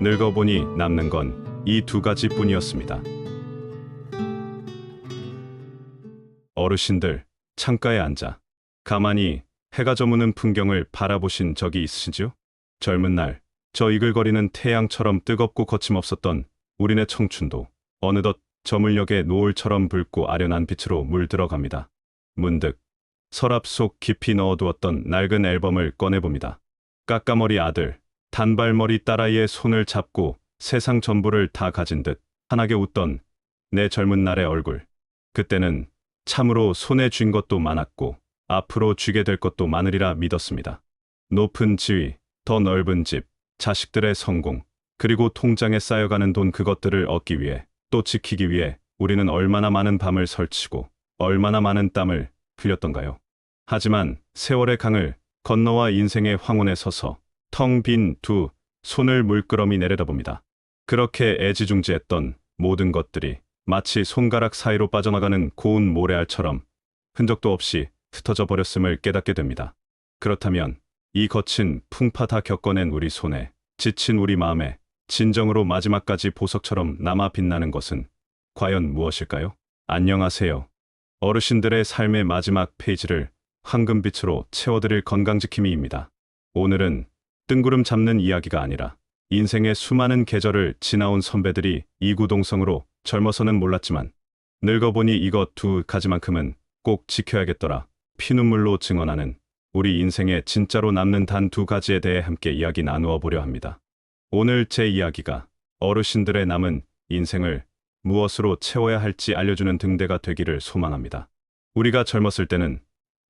늙어보니 남는 건 이 두 가지 뿐이었습니다. 어르신들 창가에 앉아 가만히 해가 저무는 풍경을 바라보신 적이 있으시죠? 젊은 날 저 이글거리는 태양처럼 뜨겁고 거침없었던 우리네 청춘도 어느덧 저물녘에 노을처럼 붉고 아련한 빛으로 물들어갑니다. 문득 서랍 속 깊이 넣어두었던 낡은 앨범을 꺼내봅니다. 까까머리 아들, 단발머리 딸아이의 손을 잡고 세상 전부를 다 가진 듯 환하게 웃던 내 젊은 날의 얼굴. 그때는 참으로 손에 쥔 것도 많았고 앞으로 쥐게 될 것도 많으리라 믿었습니다. 높은 지위, 더 넓은 집, 자식들의 성공, 그리고 통장에 쌓여가는 돈 그것들을 얻기 위해 또 지키기 위해 우리는 얼마나 많은 밤을 설치고 얼마나 많은 땀을 흘렸던가요. 하지만 세월의 강을 건너와 인생의 황혼에 서서 텅 빈 두 손을 물끄러미 내려다봅니다. 그렇게 애지중지했던 모든 것들이 마치 손가락 사이로 빠져나가는 고운 모래알처럼 흔적도 없이 흩어져 버렸음을 깨닫게 됩니다. 그렇다면 이 거친 풍파 다 겪어낸 우리 손에 지친 우리 마음에 진정으로 마지막까지 보석처럼 남아 빛나는 것은 과연 무엇일까요? 안녕하세요. 어르신들의 삶의 마지막 페이지를 황금빛으로 채워드릴 건강지킴이입니다. 오늘은 뜬구름 잡는 이야기가 아니라 인생의 수많은 계절을 지나온 선배들이 이구동성으로 젊어서는 몰랐지만 늙어보니 이것 두 가지만큼은 꼭 지켜야겠더라. 피눈물로 증언하는 우리 인생에 진짜로 남는 단 두 가지에 대해 함께 이야기 나누어 보려 합니다. 오늘 제 이야기가 어르신들의 남은 인생을 무엇으로 채워야 할지 알려주는 등대가 되기를 소망합니다. 우리가 젊었을 때는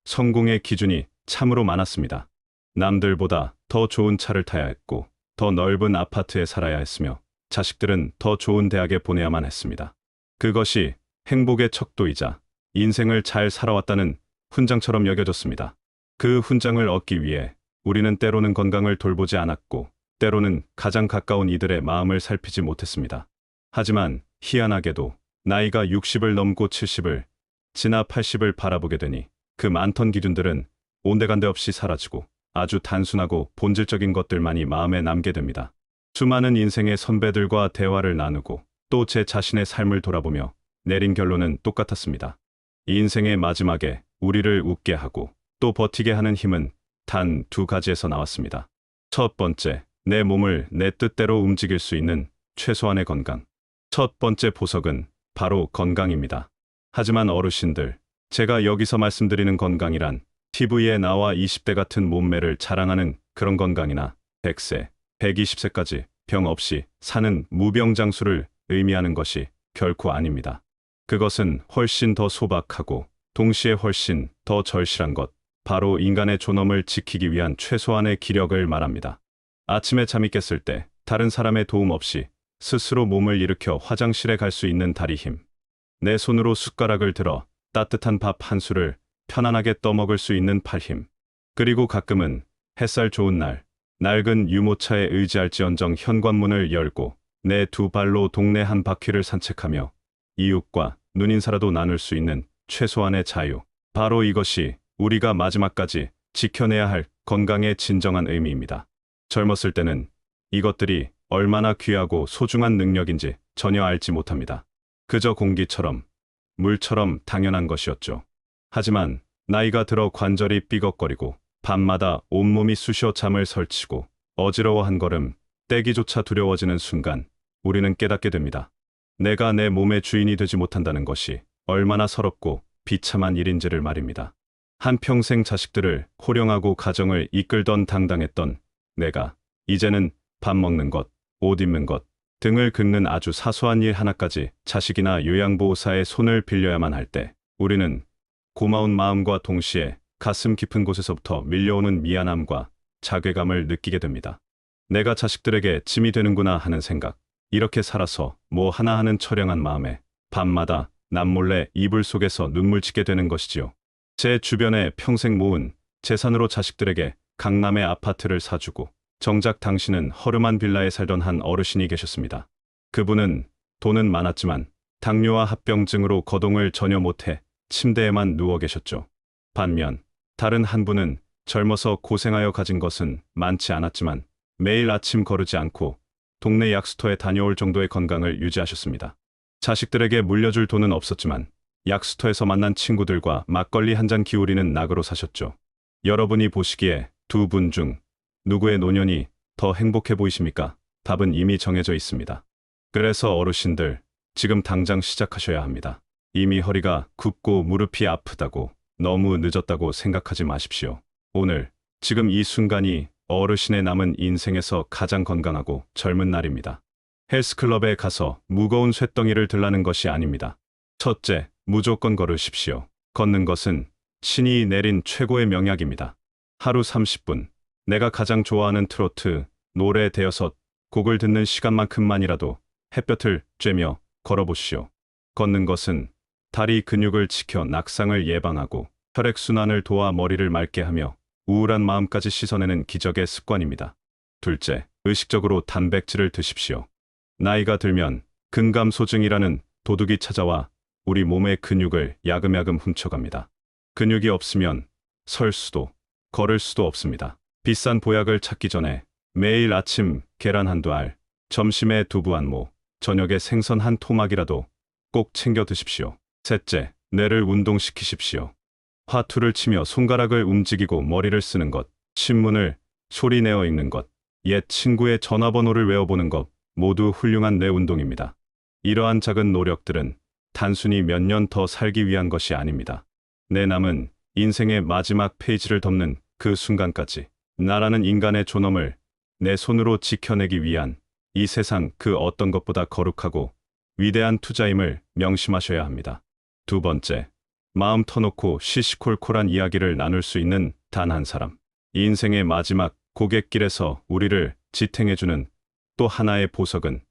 성공의 기준이 참으로 많았습니다. 남들보다 더 좋은 차를 타야 했고, 더 넓은 아파트에 살아야 했으며, 자식들은 더 좋은 대학에 보내야만 했습니다. 그것이 행복의 척도이자 인생을 잘 살아왔다는 훈장처럼 여겨졌습니다. 그 훈장을 얻기 위해 우리는 때로는 건강을 돌보지 않았고, 때로는 가장 가까운 이들의 마음을 살피지 못했습니다. 하지만 희한하게도 나이가 60을 넘고 70을 지나 80을 바라보게 되니 그 많던 기준들은 온데간데 없이 사라지고 아주 단순하고 본질적인 것들만이 마음에 남게 됩니다. 수많은 인생의 선배들과 대화를 나누고 또 제 자신의 삶을 돌아보며 내린 결론은 똑같았습니다. 이 인생의 마지막에 우리를 웃게 하고 또 버티게 하는 힘은 단 두 가지에서 나왔습니다. 첫 번째, 내 몸을 내 뜻대로 움직일 수 있는 최소한의 건강. 첫 번째 보석은 바로 건강입니다. 하지만 어르신들, 제가 여기서 말씀드리는 건강이란 TV에 나와 20대 같은 몸매를 자랑하는 그런 건강이나 100세, 120세까지 병 없이 사는 무병장수를 의미하는 것이 결코 아닙니다. 그것은 훨씬 더 소박하고 동시에 훨씬 더 절실한 것, 바로 인간의 존엄을 지키기 위한 최소한의 기력을 말합니다. 아침에 잠이 깼을 때 다른 사람의 도움 없이 스스로 몸을 일으켜 화장실에 갈 수 있는 다리 힘. 내 손으로 숟가락을 들어 따뜻한 밥 한 술을 편안하게 떠먹을 수 있는 팔 힘. 그리고 가끔은 햇살 좋은 날, 낡은 유모차에 의지할지언정 현관문을 열고 내 두 발로 동네 한 바퀴를 산책하며 이웃과 눈인사라도 나눌 수 있는 최소한의 자유. 바로 이것이 우리가 마지막까지 지켜내야 할 건강의 진정한 의미입니다. 젊었을 때는 이것들이 얼마나 귀하고 소중한 능력인지 전혀 알지 못합니다. 그저 공기처럼, 물처럼 당연한 것이었죠. 하지만 나이가 들어 관절이 삐걱거리고 밤마다 온몸이 쑤셔 잠을 설치고 어지러워 한 걸음 떼기조차 두려워지는 순간 우리는 깨닫게 됩니다. 내가 내 몸의 주인이 되지 못한다는 것이 얼마나 서럽고 비참한 일인지를 말입니다. 한평생 자식들을 호령하고 가정을 이끌던 당당했던 내가 이제는 밥 먹는 것, 옷 입는 것 등을 긁는 아주 사소한 일 하나까지 자식이나 요양보호사의 손을 빌려야만 할 때 우리는 고마운 마음과 동시에 가슴 깊은 곳에서부터 밀려오는 미안함과 자괴감을 느끼게 됩니다. 내가 자식들에게 짐이 되는구나 하는 생각, 이렇게 살아서 뭐 하나 하는 처량한 마음에 밤마다 남몰래 이불 속에서 눈물 짓게 되는 것이지요. 제 주변에 평생 모은 재산으로 자식들에게 강남의 아파트를 사주고 정작 당신은 허름한 빌라에 살던 한 어르신이 계셨습니다. 그분은 돈은 많았지만 당뇨와 합병증으로 거동을 전혀 못해 침대에만 누워 계셨죠. 반면 다른 한 분은 젊어서 고생하여 가진 것은 많지 않았지만 매일 아침 거르지 않고 동네 약수터에 다녀올 정도의 건강을 유지하셨습니다. 자식들에게 물려줄 돈은 없었지만 약수터에서 만난 친구들과 막걸리 한 잔 기울이는 낙으로 사셨죠. 여러분이 보시기에 두 분 중 누구의 노년이 더 행복해 보이십니까? 답은 이미 정해져 있습니다. 그래서 어르신들, 지금 당장 시작하셔야 합니다. 이미 허리가 굽고 무릎이 아프다고 너무 늦었다고 생각하지 마십시오. 오늘, 지금 이 순간이 어르신의 남은 인생에서 가장 건강하고 젊은 날입니다. 헬스클럽에 가서 무거운 쇳덩이를 들라는 것이 아닙니다. 첫째, 무조건 걸으십시오. 걷는 것은 신이 내린 최고의 명약입니다. 하루 30분, 내가 가장 좋아하는 트로트, 노래 대여섯 곡을 듣는 시간만큼만이라도 햇볕을 쬐며 걸어보시오. 걷는 것은 다리 근육을 지켜 낙상을 예방하고 혈액순환을 도와 머리를 맑게 하며 우울한 마음까지 씻어내는 기적의 습관입니다. 둘째, 의식적으로 단백질을 드십시오. 나이가 들면 근감소증이라는 도둑이 찾아와 우리 몸의 근육을 야금야금 훔쳐갑니다. 근육이 없으면 설 수도, 걸을 수도 없습니다. 비싼 보약을 찾기 전에 매일 아침 계란 한두 알, 점심에 두부 한 모, 저녁에 생선 한 토막이라도 꼭 챙겨 드십시오. 셋째, 뇌를 운동시키십시오. 화투를 치며 손가락을 움직이고 머리를 쓰는 것, 신문을 소리 내어 읽는 것, 옛 친구의 전화번호를 외워보는 것 모두 훌륭한 뇌 운동입니다. 이러한 작은 노력들은 단순히 몇 년 더 살기 위한 것이 아닙니다. 내 남은 인생의 마지막 페이지를 덮는 그 순간까지 나라는 인간의 존엄을 내 손으로 지켜내기 위한 이 세상 그 어떤 것보다 거룩하고 위대한 투자임을 명심하셔야 합니다. 두 번째, 마음 터놓고 시시콜콜한 이야기를 나눌 수 있는 단 한 사람. 이 인생의 마지막 고갯길에서 우리를 지탱해주는 또 하나의 보석은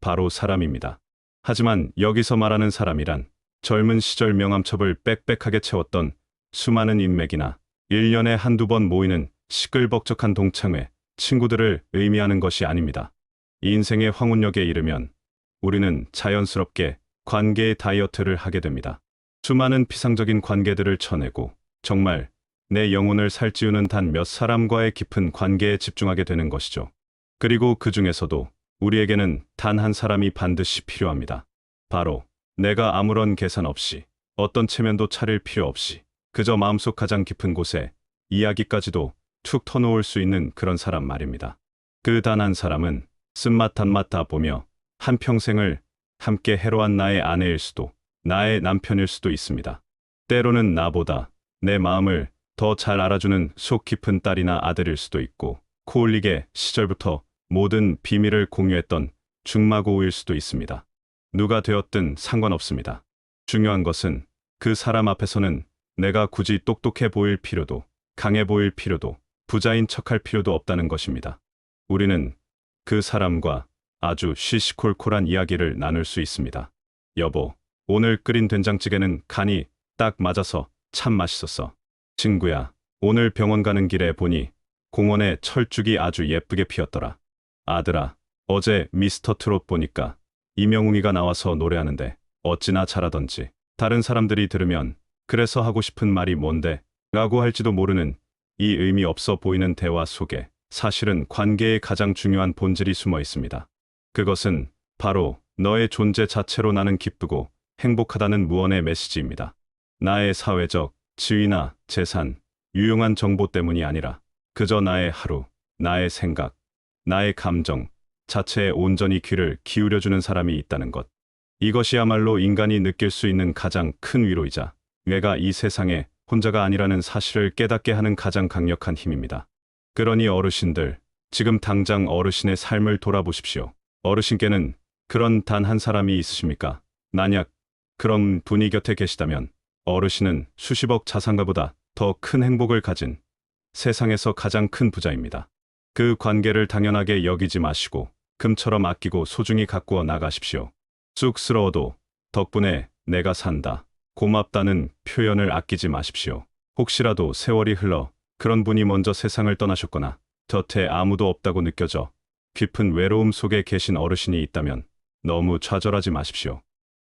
바로 사람입니다. 하지만 여기서 말하는 사람이란 젊은 시절 명함첩을 빽빽하게 채웠던 수많은 인맥이나 1년에 한두 번 모이는 시끌벅적한 동창회, 친구들을 의미하는 것이 아닙니다. 이 인생의 황혼역에 이르면 우리는 자연스럽게 관계의 다이어트를 하게 됩니다. 수많은 피상적인 관계들을 쳐내고 정말 내 영혼을 살찌우는 단 몇 사람과의 깊은 관계에 집중하게 되는 것이죠. 그리고 그 중에서도 우리에게는 단 한 사람이 반드시 필요합니다. 바로 내가 아무런 계산 없이 어떤 체면도 차릴 필요 없이 그저 마음속 가장 깊은 곳에 이야기까지도 툭 터놓을 수 있는 그런 사람 말입니다. 그 단 한 사람은 쓴맛 단맛 다 보며 한평생을 함께 해로한 나의 아내일 수도 나의 남편일 수도 있습니다. 때로는 나보다 내 마음을 더 잘 알아주는 속 깊은 딸이나 아들일 수도 있고 코올리게 시절부터 모든 비밀을 공유했던 중마고우일 수도 있습니다. 누가 되었든 상관없습니다. 중요한 것은 그 사람 앞에서는 내가 굳이 똑똑해 보일 필요도 강해 보일 필요도 부자인 척할 필요도 없다는 것입니다. 우리는 그 사람과 아주 시시콜콜한 이야기를 나눌 수 있습니다. 여보, 오늘 끓인 된장찌개는 간이 딱 맞아서 참 맛있었어. 친구야, 오늘 병원 가는 길에 보니 공원에 철쭉이 아주 예쁘게 피었더라. 아들아, 어제 미스터 트롯 보니까 이명웅이가 나와서 노래하는데 어찌나 잘하던지. 다른 사람들이 들으면 그래서 하고 싶은 말이 뭔데? 라고 할지도 모르는 이 의미 없어 보이는 대화 속에 사실은 관계의 가장 중요한 본질이 숨어 있습니다. 그것은 바로 너의 존재 자체로 나는 기쁘고 행복하다는 무언의 메시지입니다. 나의 사회적, 지위나 재산, 유용한 정보 때문이 아니라 그저 나의 하루, 나의 생각, 나의 감정 자체에 온전히 귀를 기울여주는 사람이 있다는 것. 이것이야말로 인간이 느낄 수 있는 가장 큰 위로이자 내가 이 세상에 혼자가 아니라는 사실을 깨닫게 하는 가장 강력한 힘입니다. 그러니 어르신들, 지금 당장 어르신의 삶을 돌아보십시오. 어르신께는 그런 단 한 사람이 있으십니까? 만약 그런 분이 곁에 계시다면 어르신은 수십억 자산가보다 더 큰 행복을 가진 세상에서 가장 큰 부자입니다. 그 관계를 당연하게 여기지 마시고 금처럼 아끼고 소중히 가꾸어 나가십시오. 쑥스러워도 덕분에 내가 산다. 고맙다는 표현을 아끼지 마십시오. 혹시라도 세월이 흘러 그런 분이 먼저 세상을 떠나셨거나 곁에 아무도 없다고 느껴져 깊은 외로움 속에 계신 어르신이 있다면 너무 좌절하지 마십시오.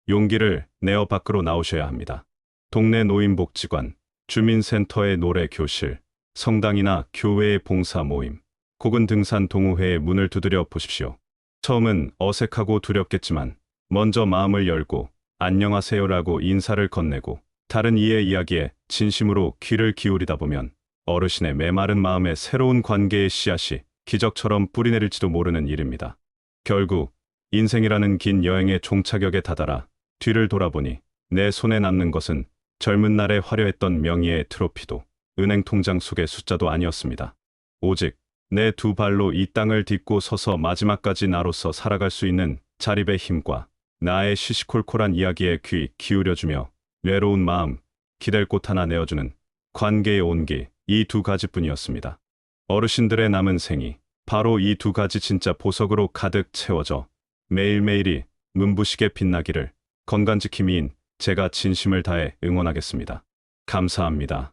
용기를 내어 밖으로 나오셔야 합니다. 동네 노인복지관, 주민센터의 노래 교실, 성당이나 교회의 봉사 모임, 혹은 등산 동호회의 문을 두드려 보십시오. 처음은 어색하고 두렵겠지만 먼저 마음을 열고 안녕하세요라고 인사를 건네고 다른 이의 이야기에 진심으로 귀를 기울이다 보면 어르신의 메마른 마음에 새로운 관계의 씨앗이 기적처럼 뿌리내릴지도 모르는 일입니다. 결국 인생이라는 긴 여행의 종착역에 다다라 뒤를 돌아보니 내 손에 남는 것은 젊은 날에 화려했던 명예의 트로피도 은행 통장 속의 숫자도 아니었습니다. 오직 내 두 발로 이 땅을 딛고 서서 마지막까지 나로서 살아갈 수 있는 자립의 힘과 나의 시시콜콜한 이야기에 귀 기울여주며 외로운 마음, 기댈 곳 하나 내어주는 관계의 온기 이 두 가지뿐이었습니다. 어르신들의 남은 생이 바로 이 두 가지 진짜 보석으로 가득 채워져 매일매일이 눈부시게 빛나기를 건강지킴이인 제가 진심을 다해 응원하겠습니다. 감사합니다.